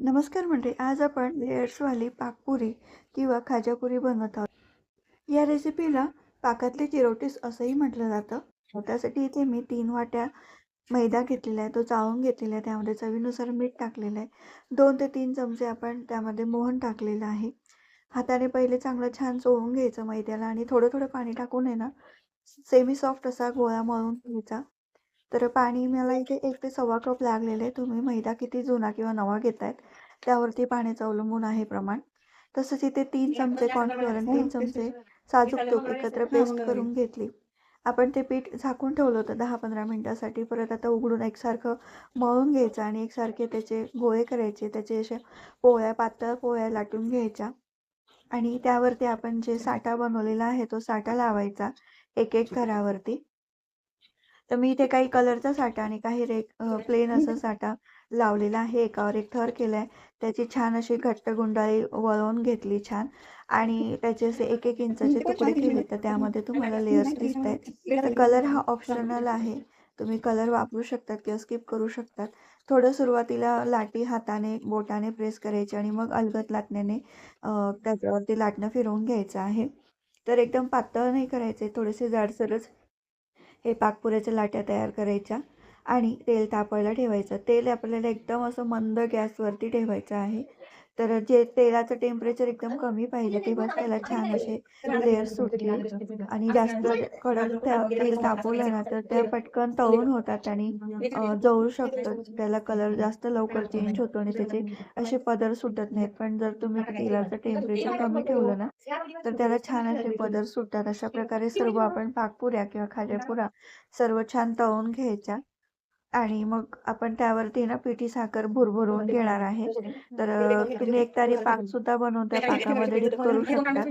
नमस्कार मंडळी आज आपण लेयर्सवाली पाकपुरी किंवा खाजापुरी बनवत आहोत. या रेसिपीला पाकातले चिरोटीस असंही म्हटलं जातं. त्यासाठी इथे मी तीन वाट्या मैदा घेतलेला आहे तो चाळून घेतलेला आहे त्यामध्ये चवीनुसार मीठ टाकलेलं आहे. दोन ते तीन चमचे आपण त्यामध्ये मोहन टाकलेलं आहे. हाताने पहिले चांगलं छान चोळून घ्यायचं मैद्याला आणि थोडं थोडं पाणी टाकून आहे ना सेमी सॉफ्ट असा गोळा मळून घ्यायचा. तर पाणी मला इथे एक ते सव्वा कप लागलेलं आहे तुम्ही मैदा किती जुना किंवा नवा घेतायत त्यावरती पाण्याचं अवलंबून आहे प्रमाण. तसंच इथे तीन चमचे कॉर्नफ्लोअर आणि तीन चमचे साजूक तूप एकत्र पेस्ट करून घेतली. आपण ते पीठ झाकून ठेवलं होतं दहा पंधरा मिनटासाठी. परत आता उघडून एकसारखं मळून घ्यायचं आणि एकसारखे त्याचे गोळे करायचे. त्याचे अशा पोळ्या पातळ पोळ्या लाटून घ्यायच्या. आणि त्यावरती आपण जे साठा बनवलेला आहे तो साठा लावायचा एक एक थरावरती. तर मी इथे काही कलरचा साठा आणि काही रेक प्लेन असा साठा लावलेला आहे. एकावर एक थर केला आहे त्याची छान अशी घट्ट गुंडाळी वळवून घेतली छान. आणि त्याचे असे एक एक इंचाचे तुकडे केले तर त्यामध्ये तुम्हाला लेयर्स दिसत आहेत तर कलर हा ऑप्शनल आहे. तुम्ही कलर वापरू शकतात किंवा स्किप करू शकतात. थोडं सुरुवातीला लाटी हाताने बोटाने प्रेस करायची आणि मग अलगत लाटण्याने त्याच्यावरती लाटणं फिरवून घ्यायचं आहे. तर एकदम पातळ नाही करायचे थोडेसे जाडसरच हे पाकपुऱ्याच्या लाट्या तयार करायच्या. आणि तेल तापायला ठेवायचं. तेल आपल्याला एकदम असं मंद गॅसवरती ठेवायचं आहे. तर जे तेलाचं टेम्परेचर एकदम कमी पाहिजे तेव्हाच त्याला छान असे लेअर सुटतील. आणि जास्त कडक तेल तापवलं ना तर त्या पटकन तळून होतात आणि जळू शकतं त्याला कलर जास्त लवकर चेंज होतो आणि त्याचे असे पदर सुटत नाहीत. पण जर तुम्ही तेलाचं टेम्परेचर कमी ठेवलं ना तर त्याला छान असे पदर सुटतात. अशा प्रकारे सर्व आपण पाकपुऱ्या किंवा खाज्यापुऱ्या सर्व छान तळून घ्यायच्या. आणि मग आपण त्यावरती ना पिठी साखर भुरभुरवून घेणार आहे. तर तुम्ही एक तारी पाक सुद्धा बनवून त्या पाकामध्ये डिप करू शकता.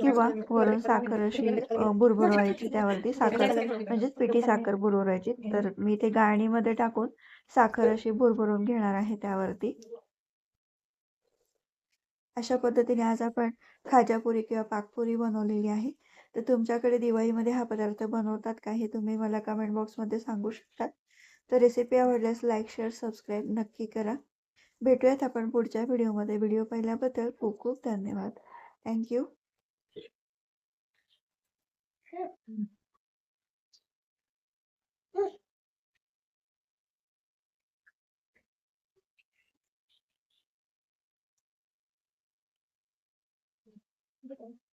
किंवा वरून साखर अशी भुरभुरवायची त्यावरती साखर म्हणजेच पिठी साखर भुरभुरवायची. तर मी ते गाळणीमध्ये टाकून साखर अशी भुरभुरून घेणार आहे त्यावरती. अशा पद्धतीने आज आपण खाजापुरी किंवा पाकपुरी बनवलेली आहे. तर तुमच्याकडे दिवाळीमध्ये हा पदार्थ बनवतात का हे तुम्ही मला कमेंट बॉक्समध्ये सांगू शकतात तर रेसिपी आवडल्यास लाईक शेअर सबस्क्राईब नक्की करा. भेटूयात आपण पुढच्या व्हिडिओमध्ये व्हिडिओ पाहिल्याबद्दल खूप खूप धन्यवाद. Thank you Okay.